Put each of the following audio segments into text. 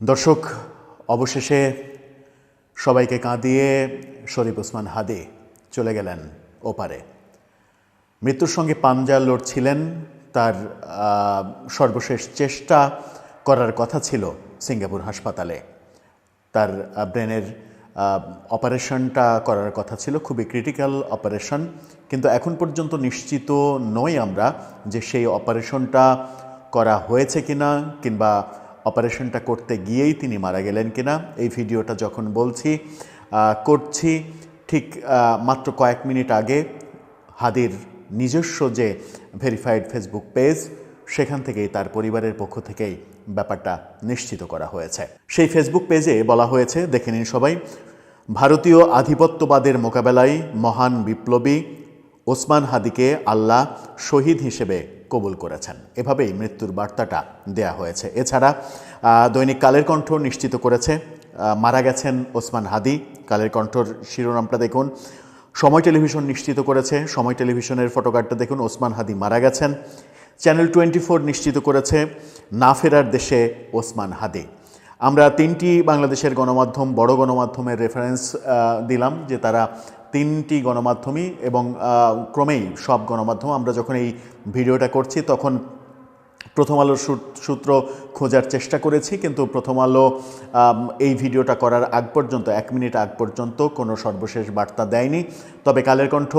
দর্শক, অবশেষে সবাইকে কাঁদিয়ে শরীফ ওসমান হাদি চলে গেলেন ওপারে। মৃত্যুর সঙ্গে পাঞ্জা লড়ছিলেন, তার সর্বশেষ চেষ্টা করার কথা ছিল সিঙ্গাপুর হাসপাতালে। তার ব্রেনের অপারেশনটা করার কথা ছিল, খুবই ক্রিটিক্যাল অপারেশন, কিন্তু এখন পর্যন্ত নিশ্চিত নই আমরা যে সেই অপারেশনটা করা হয়েছে কিনা কিংবা অপারেশনটা করতে গিয়েই তিনি মারা গেলেন কিনা, এই ভিডিওটা যখন বলছি করছি, ঠিক মাত্র কয়েক মিনিট আগে হাদির নিজস্ব যে ভেরিফাইড ফেসবুক পেজ, সেখান থেকেই তার পরিবারের পক্ষ থেকেই ব্যাপারটা নিশ্চিত করা হয়েছে। সেই ফেসবুক পেজে বলা হয়েছে, দেখে নিন সবাই, ভারতীয় আধিপত্যবাদের মোকাবেলায় মহান বিপ্লবী ওসমান হাদিকে আল্লাহ শহীদ হিসেবে কবুল করেছেন। এভাবেই মৃত্যুর বার্তাটা দেয়া হয়েছে। এছাড়া দৈনিক কালের কণ্ঠ নিশ্চিত করেছে। মারা গেছেন ওসমান হাদি। কালের কণ্ঠর শিরোনামটা দেখুন। সময় টেলিভিশন নিশ্চিত করেছে। সময় টেলিভিশনের ফটোকার্ডটা দেখুন। ওসমান হাদি মারা গেছেন। চ্যানেল টোয়েন্টি ফোর নিশ্চিত করেছে। না ফেরার দেশে ওসমান হাদি। আমরা তিনটি বাংলাদেশের গণমাধ্যম, বড় গণমাধ্যমের রেফারেন্স দিলাম যে তারা তিনটি গণমাধ্যমই এবং ক্রমেই সব গণমাধ্যম আমরা যখন এই ভিডিওটা করছি তখন প্রথম আলোর সূত্র খোঁজার চেষ্টা করেছি, কিন্তু প্রথম আলো এই ভিডিওটা করার আগ পর্যন্ত, এক মিনিট আগ পর্যন্ত কোনো সর্বশেষ বার্তা দেয়নি। তবে কালের কণ্ঠ,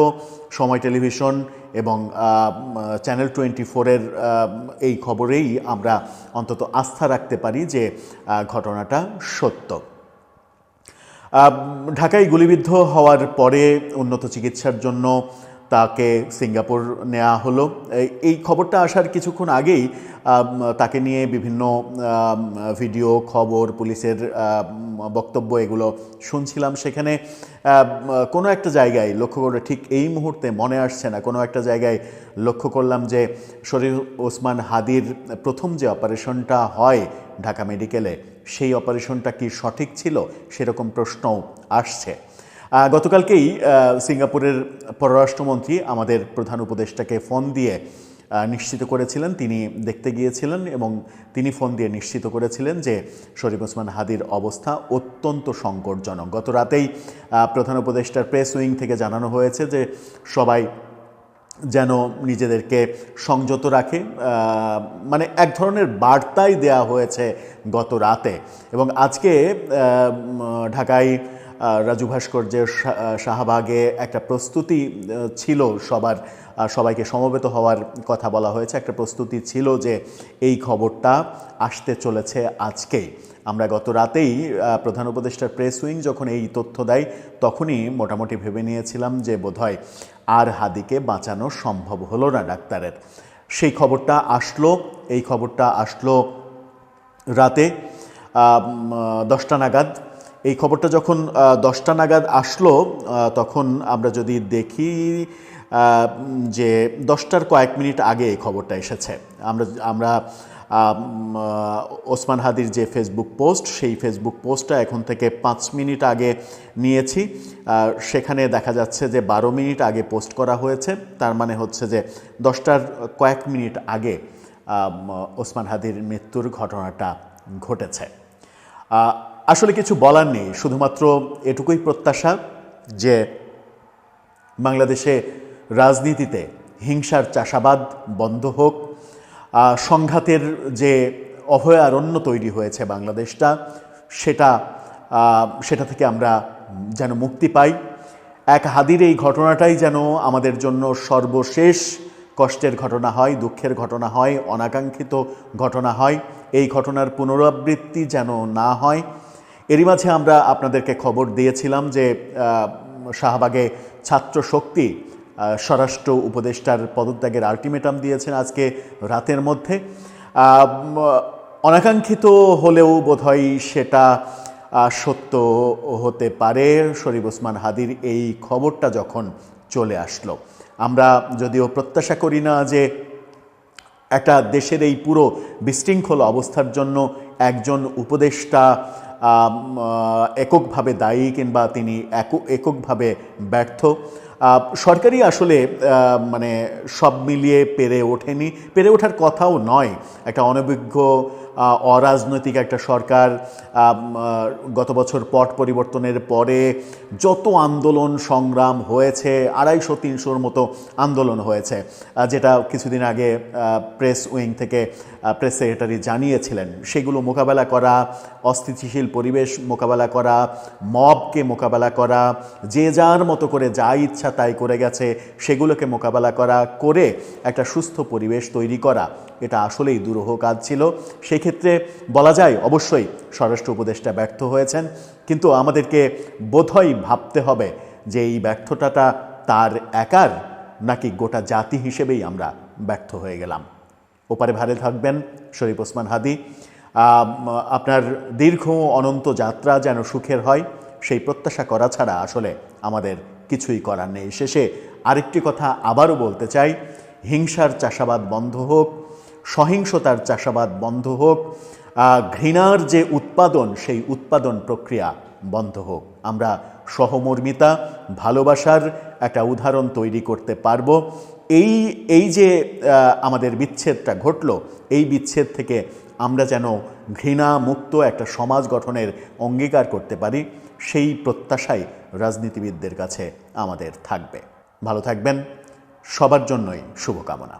সময় টেলিভিশন এবং চ্যানেল টোয়েন্টি ফোরের এই খবরেই আমরা অন্তত আস্থা রাখতে পারি যে ঘটনাটা সত্য। ঢাকায় গুলিবিদ্ধ হওয়ার পরে উন্নত চিকিৎসার জন্য তাকে সিঙ্গাপুর নেওয়া হলো। এই- খবরটা আসার কিছুক্ষণ আগেই তাকে নিয়ে বিভিন্ন ভিডিও, খবর, পুলিশের বক্তব্য এগুলো শুনছিলাম সেখানে। কোনো একটা জায়গায়, লক্ষ্য করে ঠিক এই মুহূর্তে মনে আসছে না, কোনো একটা জায়গায় লক্ষ্য করলাম যে শরীর ওসমান হাদির প্রথম যে অপারেশনটা হয় ঢাকা মেডিকেলে সেই অপারেশনটা কি সঠিক ছিল? সেরকম প্রশ্নও আসছে। গতকালকেই সিঙ্গাপুরের পররাষ্ট্রমন্ত্রী আমাদের প্রধান উপদেষ্টাকে ফোন দিয়ে নিশ্চিত করেছিলেন। তিনি দেখতে গিয়েছিলেন এবং তিনি ফোন দিয়ে নিশ্চিত করেছিলেন যে শরীফ ওসমান হাদির অবস্থা অত্যন্ত সংকটজনক। গত রাতেই প্রধান উপদেষ্টার প্রেস উইং থেকে জানানো হয়েছে যে সবাই যেন নিজেদেরকে সংযত রাখে মানে এক ধরনের বার্তাই দেয়া হয়েছে গত রাতে। এবং আজকে ঢাকায় রাজু ভাস্কর্যের শাহবাগে একটা প্রস্তুতি ছিল সবার সবাইকে সমবেত হওয়ার কথা বলা হয়েছে। একটা প্রস্তুতি ছিল যে এই খবরটা আসতে চলেছে আজকেই। আমরা গত রাতেই প্রধান উপদেষ্টার প্রেস উইং যখন এই তথ্য দেয়, তখনই মোটামুটি ভেবে নিয়েছিলাম যে বোধহয় আর হাদিকে বাঁচানো সম্ভব হলো না ডাক্তারের। সেই খবরটা আসলো, এই খবরটা আসলো রাতে দশটা নাগাদ। এই খবরটা যখন দশটা নাগাদ আসলো তখন আমরা যদি দেখি যে দশটার কয়েক মিনিট আগে এই খবরটা এসেছে। আমরা আমরা ওসমান হাদির যে ফেসবুক পোস্ট, সেই ফেসবুক পোস্টটা এখন থেকে পাঁচ মিনিট আগে নিয়েছি। সেখানে দেখা যাচ্ছে যে বারো মিনিট আগে পোস্ট করা হয়েছে। তার মানে হচ্ছে যে দশটার কয়েক মিনিট আগে ওসমান হাদির মৃত্যুর ঘটনাটা ঘটেছে। আসলে কিছু বলার নেই, শুধুমাত্র এটুকুই প্রত্যাশা যে বাংলাদেশে রাজনীতিতে হিংসার চাষাবাদ বন্ধ হোক সংঘাতের যে অভয়ারণ্য তৈরি হয়েছে বাংলাদেশটা, সেটা সেটা থেকে আমরা যেন মুক্তি পাই। এক হাদির এই ঘটনাটাই যেন আমাদের জন্য সর্বশেষ কষ্টের ঘটনা হয়, দুঃখের ঘটনা হয়, অনাকাঙ্ক্ষিত ঘটনা হয়। এই ঘটনার পুনরাবৃত্তি যেন না হয় এরই মাঝে আমরা আপনাদেরকে খবর দিয়েছিলাম যে শাহবাগে ছাত্র শক্তি স্বরাষ্ট্র উপদেষ্টার পদত্যাগের আলটিমেটাম দিয়েছেন আজকে রাতের মধ্যে। অনাকাঙ্ক্ষিত হলেও বোধহয় সেটা সত্য হতে পারে। শরীফ ওসমান হাদির এই খবরটা যখন চলে আসলো। আমরা যদিও প্রত্যাশা করি না যে একটা দেশের এই পুরো বিশৃঙ্খল অবস্থার জন্য একজন উপদেষ্টা এককভাবে দায়ী কিংবা তিনি এক- এককভাবে ব্যর্থ। সরকারি আসলে মানে সব মিলিয়ে পেরে ওঠেনি। পেরে ওঠার কথাও নয়। একটা অনভিজ্ঞ অরাজনৈতিক একটা সরকার গত বছর পট পরিবর্তনের পরে যত আন্দোলন সংগ্রাম হয়েছে, আড়াইশো, তিনশোর মতো আন্দোলন হয়েছে যেটা কিছুদিন আগে প্রেস উইং থেকে প্রেস সেক্রেটারি জানিয়েছিলেন। সেগুলো মোকাবেলা করা, অস্থিতিশীল পরিবেশ মোকাবেলা করা, মবকে মোকাবেলা করা, যে যার মতো করে যা ইচ্ছা তাই করে গেছে, সেগুলোকে মোকাবেলা করা, করে একটা সুস্থ পরিবেশ তৈরি করা, এটা আসলেই দুরূহ কাজ ছিল। সেক্ষেত্রে বলা যায়, অবশ্যই স্বরাষ্ট্র উপদেষ্টা ব্যর্থ হয়েছেন, কিন্তু আমাদেরকে বোধহয় ভাবতে হবে যে এই ব্যর্থতাটা তার একার নাকি গোটা জাতি হিসেবেই আমরা ব্যর্থ হয়ে গেলাম। ওপারে ভারে থাকবেন শরীফ ওসমান হাদি। আপনার দীর্ঘ অনন্ত যাত্রা যেন সুখের হয়, সেই প্রত্যাশা করা ছাড়া আসলে আমাদের কিছুই করার নেই। শেষে আরেকটি কথা আবারও বলতে চাই, হিংসার চাষাবাদ বন্ধ হোক সহিংসতার চাষাবাদ বন্ধ হোক ঘৃণার যে উৎপাদন, সেই উৎপাদন প্রক্রিয়া বন্ধ হোক। আমরা সহমর্মিতা, ভালোবাসার একটা উদাহরণ তৈরি করতে পারব। এই এই যে আমাদের বিচ্ছেদটা ঘটলো, এই বিচ্ছেদ থেকে আমরা যেন ঘৃণা মুক্ত একটা সমাজ গঠনের অঙ্গীকার করতে পারি, সেই প্রত্যাশাই রাজনীতিবিদদের কাছে আমাদের থাকবে। ভালো থাকবেন, সবার জন্যই শুভকামনা।